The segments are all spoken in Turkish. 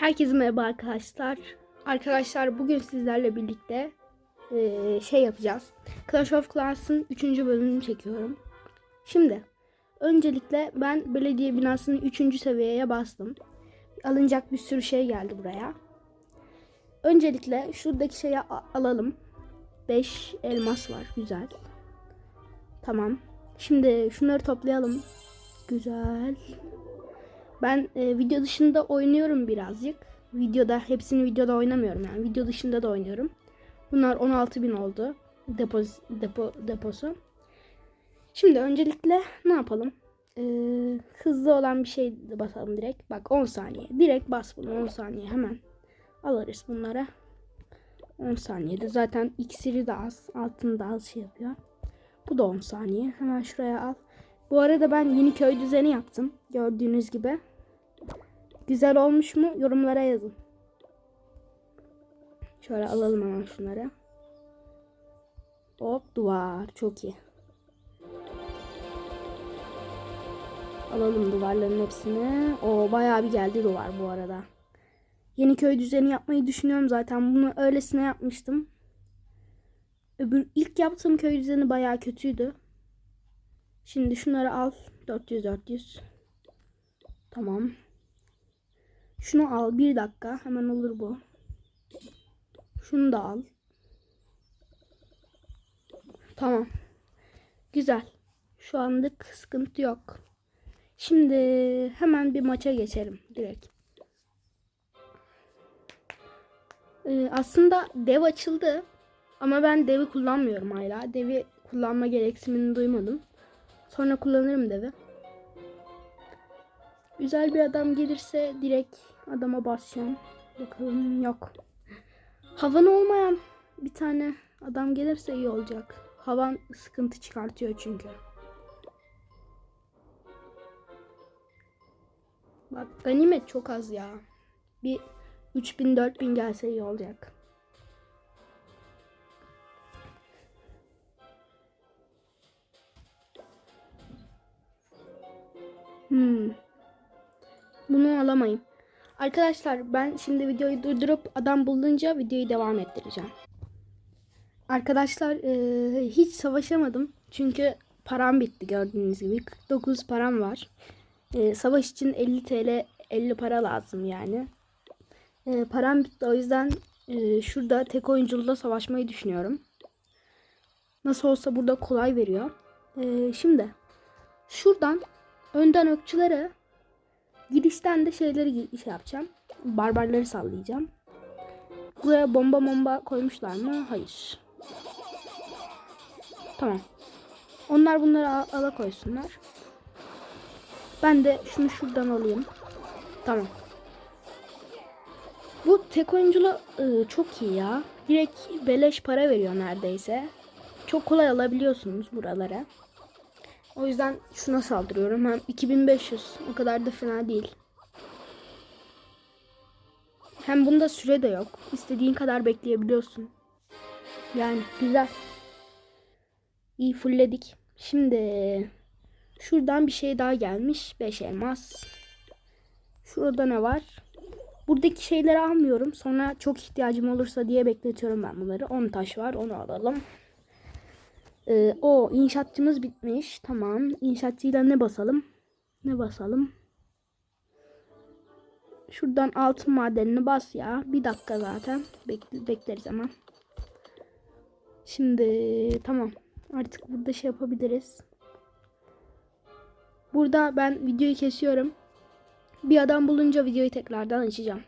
Herkese merhaba arkadaşlar. Arkadaşlar bugün sizlerle birlikte eee, şey yapacağız. Clash of Clans'ın 3. bölümünü çekiyorum. Şimdi öncelikle ben belediye binasının 3. seviyeye bastım. Alınacak bir sürü şey geldi buraya. Öncelikle şuradaki şeyi alalım. 5 elmas var. Güzel. Tamam. Şimdi şunları toplayalım. Güzel. Ben e, video dışında oynuyorum birazcık. Videoda hepsini videoda oynamıyorum yani. Video dışında da oynuyorum. Bunlar 16.000 oldu. Depo, depo, deposu. Şimdi öncelikle ne yapalım? Ee, hızlı olan bir şey basalım direkt. Bak 10 saniye. Direkt bas bunu 10 saniye hemen. Alırız bunlara. 10 saniyede. Zaten iksiri de az. Altını da az şey yapıyor. Bu da 10 saniye. Hemen şuraya al. Bu arada ben yeni köy düzeni yaptım. Gördüğünüz gibi. Güzel olmuş mu? Yorumlara yazın. Şöyle alalım hemen şunları. Hop duvar. Çok iyi. Alalım duvarların hepsini. O bayağı bir geldi duvar bu arada. Yeni köy düzeni yapmayı düşünüyorum zaten. Bunu öylesine yapmıştım. Öbür ilk yaptığım köy düzeni bayağı kötüydü. Şimdi şunları al. 400 400. Tamam. Şunu al. Bir dakika. Hemen olur bu. Şunu da al. Tamam. Güzel. Şu anlık sıkıntı yok. Şimdi hemen bir maça geçelim direkt. Ee, aslında dev açıldı. Ama ben devi kullanmıyorum hala. Devi kullanma gereksinimini duymadım. Sonra kullanırım devi. Güzel bir adam gelirse direkt adama basacağım. Bakalım yok. Havan olmayan bir tane adam gelirse iyi olacak. Havan sıkıntı çıkartıyor çünkü. Bak ganimet çok az ya. Bir 3000 4000 gelse iyi olacak. Hmm. Bunu alamayım. Arkadaşlar ben şimdi videoyu durdurup adam bulunca videoyu devam ettireceğim. Arkadaşlar eee, hiç savaşamadım. Çünkü param bitti gördüğünüz gibi. 49 param var. Eee, savaş için 50 TL 50 para lazım yani. Eee, param bitti o yüzden eee, şurada tek oyunculuda savaşmayı düşünüyorum. Nasıl olsa burada kolay veriyor. Eee, şimdi şuradan önden okçuları Girişten de şeyleri şey yapacağım. Barbarları sallayacağım. Buraya bomba bomba koymuşlar mı? Hayır. Tamam. Onlar bunları al- ala koysunlar. Ben de şunu şuradan alayım. Tamam. Bu tek oyunculu ıı, çok iyi ya. Direkt beleş para veriyor neredeyse. Çok kolay alabiliyorsunuz buralara. O yüzden şuna saldırıyorum. Hem 2500. O kadar da fena değil. Hem bunda süre de yok. İstediğin kadar bekleyebiliyorsun. Yani güzel. İyi fullledik. Şimdi şuradan bir şey daha gelmiş. 5 elmas. Şurada ne var? Buradaki şeyleri almıyorum. Sonra çok ihtiyacım olursa diye bekletiyorum ben bunları. 10 taş var. Onu alalım. Ee, o inşaatçımız bitmiş. Tamam. İnşaatçıyla ne basalım? Ne basalım? Şuradan altın madenini bas ya. Bir dakika zaten. Bek- bekleriz hemen. Şimdi tamam. Artık burada şey yapabiliriz. Burada ben videoyu kesiyorum. Bir adam bulunca videoyu tekrardan açacağım.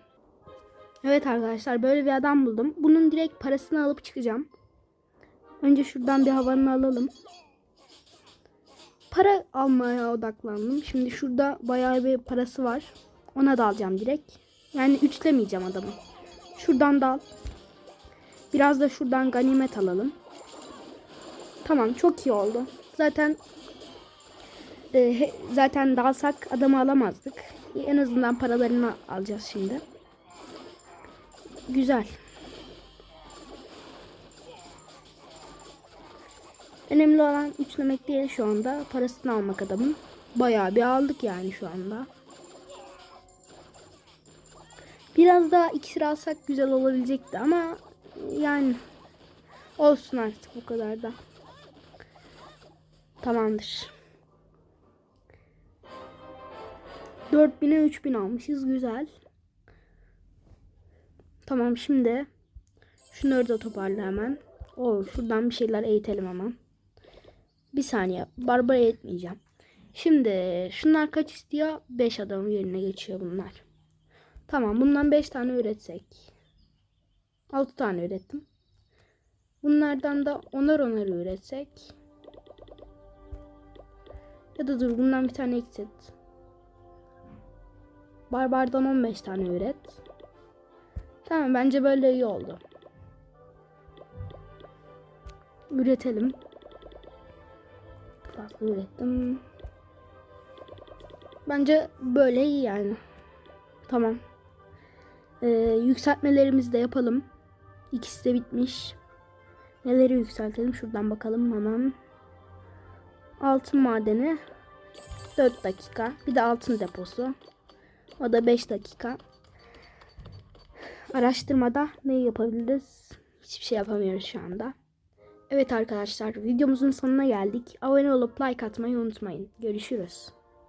Evet arkadaşlar böyle bir adam buldum. Bunun direkt parasını alıp çıkacağım. Önce şuradan bir havanı alalım. Para almaya odaklandım. Şimdi şurada bayağı bir parası var. Ona da alacağım direkt. Yani üçlemeyeceğim adamı. Şuradan da al. Biraz da şuradan ganimet alalım. Tamam çok iyi oldu. Zaten e, zaten dalsak adamı alamazdık. En azından paralarını alacağız şimdi. Güzel. Önemli olan üçlemek değil şu anda. Parasını almak adamın. Bayağı bir aldık yani şu anda. Biraz daha iksir alsak güzel olabilecekti ama yani olsun artık bu kadar da. Tamamdır. 4000'e 3000 almışız. Güzel. Tamam şimdi şunları da toparla hemen. Oo, şuradan bir şeyler eğitelim hemen. Bir saniye. Barbara eğitmeyeceğim. Şimdi şunlar kaç istiyor? 5 adamın yerine geçiyor bunlar. Tamam bundan 5 tane üretsek. 6 tane ürettim. Bunlardan da onar onar üretsek. Ya da dur bundan bir tane eksit. Barbardan 15 tane üret. Tamam bence böyle iyi oldu. Üretelim. Fazla ürettim. Bence böyle iyi yani. Tamam. Ee, yükseltmelerimizi de yapalım. İkisi de bitmiş. Neleri yükseltelim? Şuradan bakalım hemen. Altın madeni 4 dakika. Bir de altın deposu. O da 5 dakika. Araştırmada ne yapabiliriz? Hiçbir şey yapamıyoruz şu anda. Evet arkadaşlar videomuzun sonuna geldik. Abone olup like atmayı unutmayın. Görüşürüz.